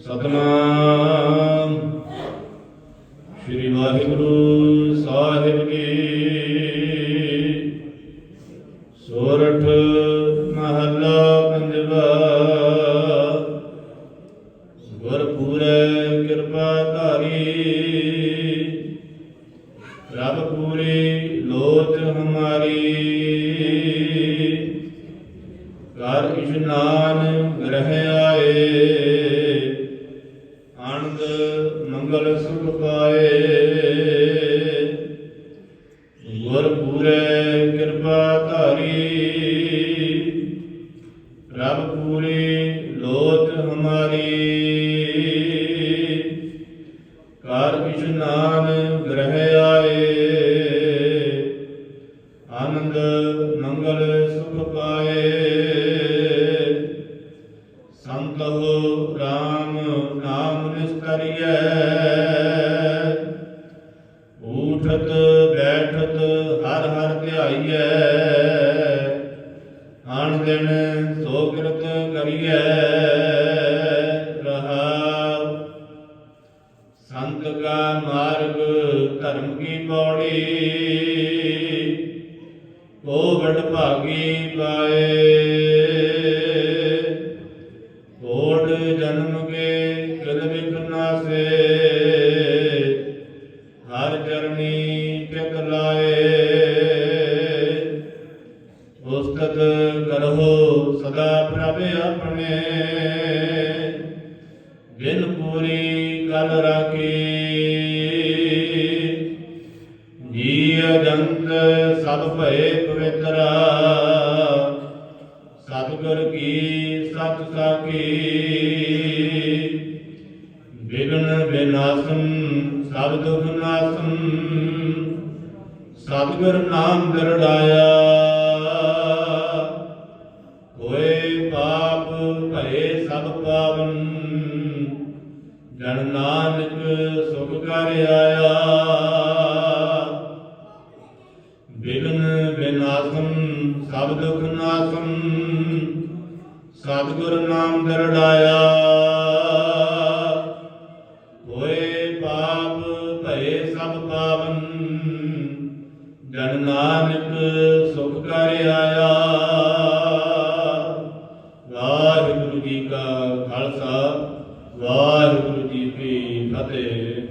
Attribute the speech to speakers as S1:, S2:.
S1: ਸਤਨਾਮ। ਸ੍ਰੀ ਵਾਹਿਗੁਰੂ ਸਾਹਿਬ ਜੀ ਸੋਰਠ ਮਹੱਲਾ ਪੰਜਵਾ। ਗੁਰਪੂਰੈ ਕਿਰਪਾ ਧਾਰੀ। ਰੱਬ ਪੂਰੀ ਲੋਚ ਹਮਾਰੀ। ਕਰ ਇਸ਼ਨਾਨ ਗ੍ਰਹਿ ਆਏ। ਮੰਗਲ ਸੁਖ ਪਾਏ। ਗੁਰ ਪੂਰੇ ਕਿਰਪਾ ਧਾਰੀ। ਰੱਬ ਪੂਰੀ ਲੋਤ ਹਮਾਰੀ। ਕਾਰ ਇਸ਼ਨਾਨ ਗ੍ਰਹਿ ਆਏ। ਆਨੰਦ ਮੰਗਲ ਸੁਖ ਪਾਏ। ਸੰਤੋ ਰਾਮ ਨਾਮ ਨਿਸਤਰੀਐ ਊਠਤ ਬੈਠਤ ਹਰ ਹਰ ਧਿਆਈਐ। ਆਣ ਦਿਨ ਸੋ ਕਿਰਤ ਕਰੀਐ। ਰਹਾਉ ਸੰਤ ਕਾ ਮਾਰਗ ਧਰਮ ਕੀ ਪੌੜੀ। ਕੋ ਵਡ ਭਾਗੀ ਪਾਏ। ਕੋਟ ਜਨਮ ਕੇ ਹਰ ਚਰਣੀ ਚਿਤ ਲਾਏ। ਉਸਤਤ ਕਰਹੁ ਸਦਾ ਪ੍ਰਭ ਆਪਣੇ। ਬਿਨ ਪੂਰੀ ਕਲ ਰਾਖੀ। ਜੀ ਅਜੰਤ ਸਭ ਭਏ ਪਵਿੱਤਰਾ। ਸਤਿਗੁਰ ਕੀ ਸਤ ਸਾਖੀ। ਵਿਗਨ ਵਿਨਾਸ਼ੰ ਸਭ ਦੁਖ ਨਾਸਨ ਸਤਿਗੁਰ ਨਾਮ ਦਰੜਾਇਆ ਹੋਏ ਪਾਪ, ਭਏ ਸਭ ਪਾਵਨ, ਜਨ ਨਾਨਕ ਸੁਖ ਕਰ ਆਇਆ। ਵਿਗਨ ਵਿਨਾਸ਼ੰ ਸਭ ਦੁਖ ਨਾਸ਼ੰ ਸਤਿਗੁਰ ਨਾਮ ਦਰੜਾਇਆ ਹੋਏ ਪਾਪ ਭਏ ਸਭ ਪਾਵਨ। ਜਨ ਨਾਨਕ ਸੁਖ ਕਰ ਆਇਆ। ਵਾਹਿਗੁਰੂ ਜੀ ਕਾ ਖਾਲਸਾ, ਵਾਹਿਗੁਰੂ ਜੀ ਕੀ ਫਤਿਹ।